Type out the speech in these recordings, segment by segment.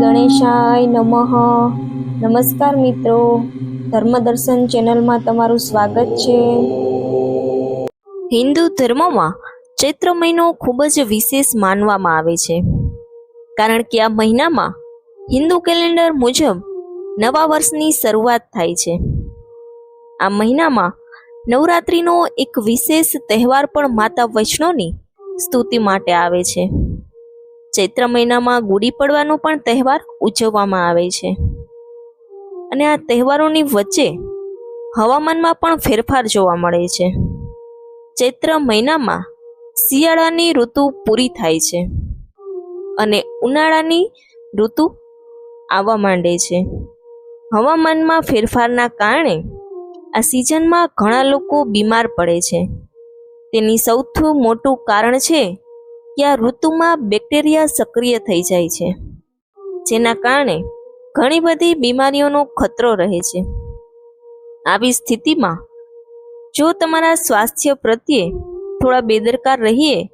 ગણેશાય નમઃ. નમસ્કાર મિત્રો. ધર્મદર્શન ચેનલમાં તમારું સ્વાગત છે. હિન્દુ ધર્મમાં ચૈત્ર મહિનો ખૂબ જ વિશેષ માનવામાં આવે છે. કારણ કે આ મહિનામાં હિન્દુ કેલેન્ડર મુજબ નવા વર્ષની શરૂઆત થાય છે. આ મહિનામાં નવરાત્રિનો એક વિશેષ તહેવાર પણ માતા વૈષ્ણોની સ્તુતિ માટે આવે છે. ચૈત્ર મહિનામાં ગુડી પડવાનો પણ તહેવાર ઉજવવામાં આવે છે. અને આ તહેવારોની વચ્ચે હવામાનમાં પણ ફેરફાર જોવા મળે છે. ચૈત્ર મહિનામાં શિયાળાની ઋતુ પૂરી થાય છે અને ઉનાળાની ઋતુ આવવા માંડે છે. હવામાનમાં ફેરફારના કારણે આ સિઝનમાં ઘણા લોકો બીમાર પડે છે. તેની સૌથી મોટું કારણ છે આ ઋતુમાં બેક્ટેરિયા સક્રિય થઈ જાય છે. જેના કારણે ઘણી બધી બીમારીઓનો ખતરો રહે છે. આવી સ્થિતિમાં જો તમારા સ્વાસ્થ્ય પ્રત્યે થોડા બેદરકાર રહીએ,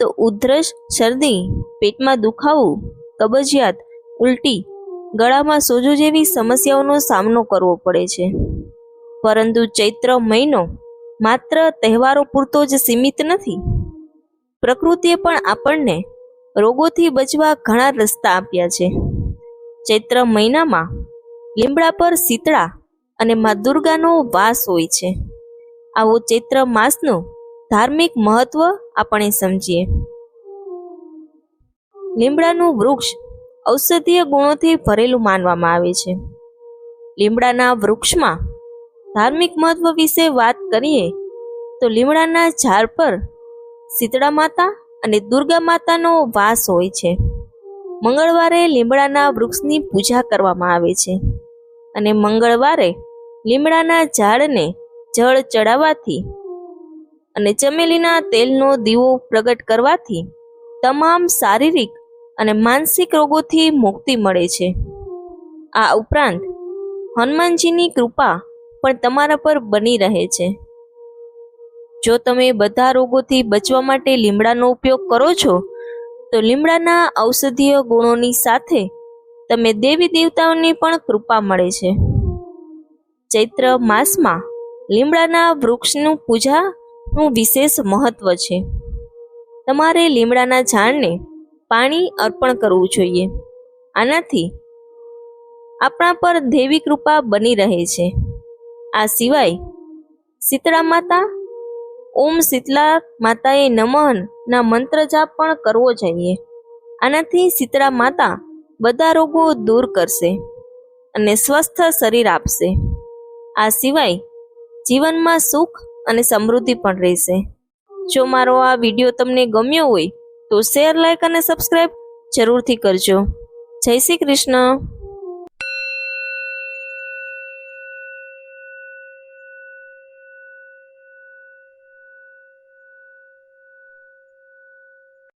તો ઉધરસ, શરદી, પેટમાં દુખાવું, કબજિયાત, ઉલટી, ગળામાં સોજો જેવી સમસ્યાઓનો સામનો કરવો પડે છે. પરંતુ ચૈત્ર મહિનો માત્ર તહેવારો પૂરતો જ સીમિત નથી. પ્રકૃતિએ પણ આપણને રોગોથી બચવા ઘણા રસ્તા આપ્યા છે. ચૈત્ર મહિનામાં લીમડા પર શીતળા અને મા દુર્ગાનો વાસ હોય છે. આવો ચૈત્ર માસનું ધાર્મિક મહત્વ આપણે સમજીએ. લીમડાનું વૃક્ષ ઔષધીય ગુણોથી ભરેલું માનવામાં આવે છે. લીમડાના વૃક્ષમાં ધાર્મિક મહત્વ વિશે વાત કરીએ તો લીમડાના ઝાડ પર શીતળા માતા અને દુર્ગા માતાનો વાસ હોય છે. મંગળવારે લીમડાના વૃક્ષની પૂજા કરવામાં આવે છે અને મંગળવારે લીમડાના ઝાડને જળ ચડાવવાથી અને ચમેલીના તેલનો દીવો પ્રગટ કરવાથી તમામ શારીરિક અને માનસિક રોગોથી મુક્તિ મળે છે. આ ઉપરાંત હનુમાનજીની કૃપા પણ તમારા પર બની રહે છે. જો તમે બધા રોગોથી બચવા માટે લીમડાનો ઉપયોગ કરો છો, તો લીમડાના ઔષધીય ગુણોની સાથે તમે દેવી દેવતાઓની પણ કૃપા મળે છે. ચૈત્ર માસમાં લીમડાના વૃક્ષનું પૂજાનું વિશેષ મહત્વ છે. તમારે લીમડાના ઝાડને પાણી અર્પણ કરવું જોઈએ. આનાથી આપણા પર દેવી કૃપા બની રહે છે. આ સિવાય શીતળા માતા ઓમ શીતલા માતાએ નમન ના મંત્ર જાપ પણ કરવો જોઈએ. આનાથી શીતળા માતા બધા રોગો દૂર કરશે અને સ્વસ્થ શરીર આપશે. આ સિવાય જીવનમાં સુખ અને સમૃદ્ધિ પણ રહેશે. જો મારો આ વીડિયો તમને ગમ્યો હોય તો શેર, લાઈક અને સબસ્ક્રાઈબ જરૂરથી કરજો. જય શ્રી કૃષ્ણ.